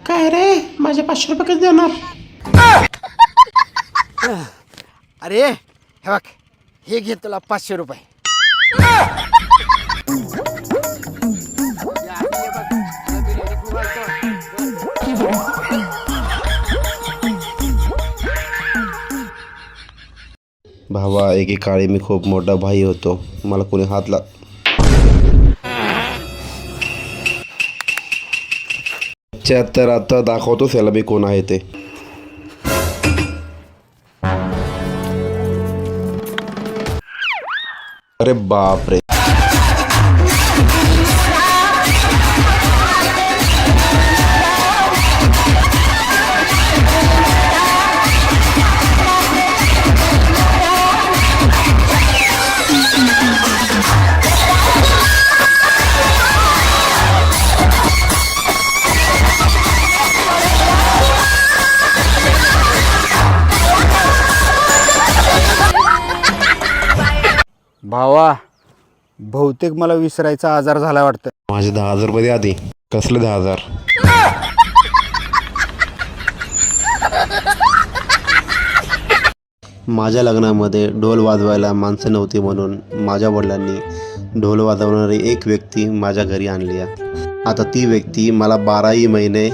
काय रे? माझे पाचशे रुपये कधी देणार? अरे हे बघ हे घे तुला पाचशे रुपये. भावा एकेकाळी मी खूप मोठा भाई होतो. मला कोणी हात ला त्यात तर आता दाखवतो त्याला मी कोण आहे ते. अरे बापरे. भावा बहुतेक मला विसरायचा आजार झाला वाटतं. माझे दहा हजार रुपये आधी. कसले दहा हजार? माझ्या लग्नामध्ये ढोल वाजवायला माणसं नव्हती म्हणून माझ्या वडिलांनी ढोल वाजवणारी एक व्यक्ती माझ्या घरी आणली आहे. आता ती व्यक्ती मला बाराही महिने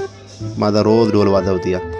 माझा रोज ढोल वाजवते आहे.